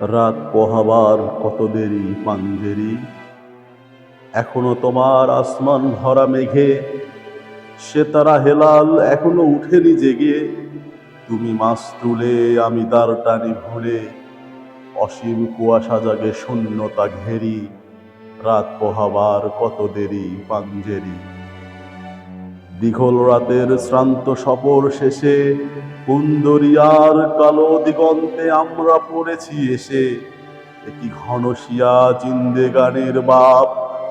রাত পোহাবার কত দেরি পাঞ্জেরি? এখনও তোমার আসমান ভরা মেঘে, সে তারা হেলাল এখনও উঠেনি জেগে। তুমি মাছ তুলে আমি দাঁড় টানি ভুলে, অসীম কুয়াশা জাগে শূন্যতা ঘেরি। রাত পোহাবার কত দেরি পাঞ্জেরি? দীঘল রাতের শ্রান্ত সফর শেষে কুন্দরিয়ার কালো দিগন্তে আমরা পড়েছি এসে। একই ঘনশিয়া জিন্দে গানের বাপ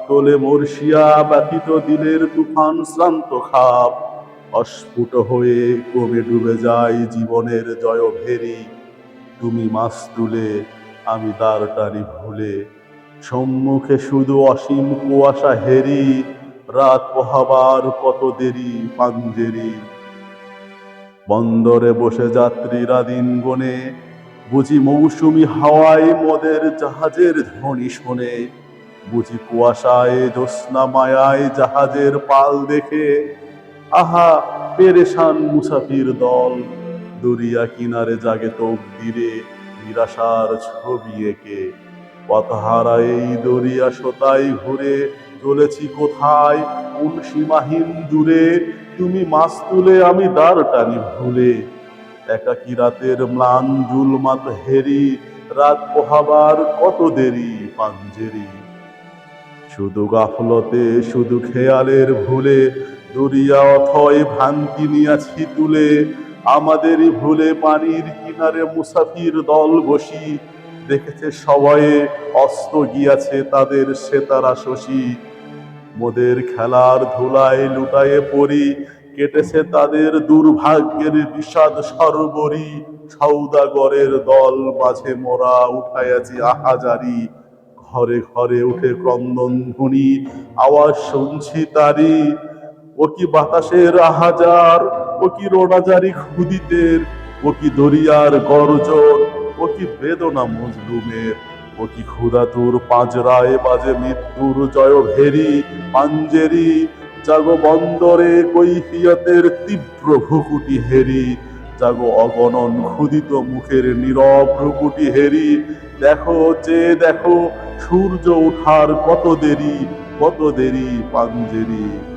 তোলে মর্শিয়া ব্যথিত দিলের তুফান শ্রান্ত খাপ। অস্ফুট হয়ে কমে ডুবে যায় জীবনের জয় ভেরি তুমি মাছ তুলে, আমি দাঁড় টানি ভুলে। সম্মুখে শুধু অসীম কুয়াশা হেরি। রাত পোহাবার কত দেরি পাঞ্জেরি। বন্দরে বসে যাত্রীরা দিন গনে, বুঝি মৌসুমি হাওয়ায় মদের জাহাজের ধ্বনি শোনে। বুঝি কুয়াশায় জ্যোৎস্না মায়ায় জাহাজের পাল দেখে, আহা, পেরেশান মুসাফির দল, দরিয়া কিনারে জাগে তকদিরে নিরাশার ছবি এঁকে। পথহারা এই দরিয়া সোতায় ঘুরে চলেছি কোথায়? কোন সীমাহীন দূরে? তুমি মাছ তুলে আমি দাঁড় টানি ভুলে। একাকি রাতের ম্লান জুলমাত হেরি, রাত পোহাবার কত দেরি পাঞ্জেরি। শুধু গাফলতে, শুধু খেয়ালের ভুলে, দরিয়া অথয় ভ্রান্তি নিয়াছি তুলে। আমাদেরই ভুলে পানির কিনারে মুসাফির দল বসি। দেখেছে সবাই অস্ত গিয়াছে তাদের সেতারা শশী। মোদের খেলার ধুলায় লুটায়ে পড়ি, কেটেছে তাদের দুর্ভাগ্যের বিষাদ সর্বরি, সৌদাগরের দল মাঝে মোরা উঠাইয়াছি আহাজারি। ঘরে ঘরে উঠে ক্রন্দন ধ্বনি, আওয়াজ শুনছি তারি। ও কি বাতাসের আহাজার, ও কি রোনাজারি খুদিতের ও কি দরিয়ার গর্জন, ও কি বেদনা মজলুমের। কি ক্ষুধাতুর পাঁজরায় বাজে মৃত্যুর জয় ভেরি, পাঞ্জেরি জাগো বন্দরে কৈফিয়তের তীব্র ভুকুটি হেরি, জাগো অগণন ক্ষুদিত মুখের নীরব ভ্রুকুটি হেরি। দেখো যে দেখো, সূর্য ওঠার কত দেরি কত দেরি, পাঞ্জেরি।